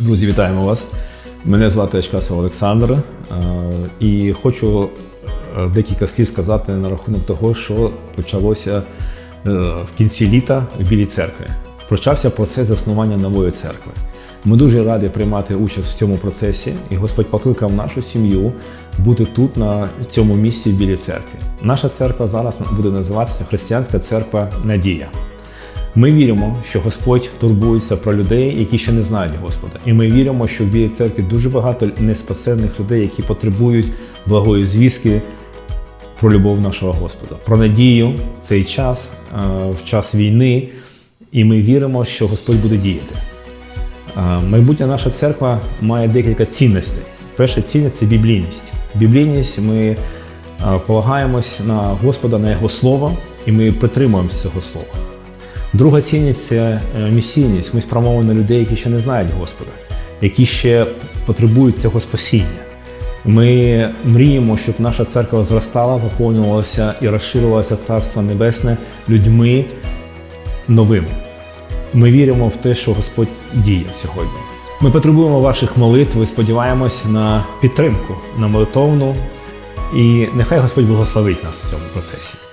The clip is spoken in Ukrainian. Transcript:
Друзі, вітаємо вас. Мене звати Ячкасов Олександр, і хочу е, декілька слів сказати на рахунок того, що почалося е, в кінці літа в Білій церкві. Почався процес заснування нової церкви. Ми дуже раді приймати участь в цьому процесі, і Господь покликав нашу сім'ю бути тут, на цьому місці в Білій церкві. Наша церква зараз буде називатися Християнська церква Надія. Ми віримо, що Господь турбується про людей, які ще не знають Господа. І ми віримо, що в Білій церкві дуже багато неспасенних людей, які потребують благої звістки про любов нашого Господа, про надію в цей час, е, в час війни. І ми віримо, що Господь буде діяти. Е, Майбутня наша церква має декілька цінностей. Перша цінність це біблійність. Біблійність ми е, полагаємось на Господа, на Його Слово, і ми притримуємося цього слова. Друга цінність це е, місійність. Ми спрямовані на людей, які ще не знають Господа, які ще потребують цього спасіння. Ми мріємо, щоб наша церква зростала, поповнювалася і розширювалося Царство Небесне людьми новими. Ми віримо в те, що Господь діє сьогодні. Ми потребуємо ваших молитв і сподіваємось на підтримку, на молитовну. І нехай Господь благословить нас в цьому процесі.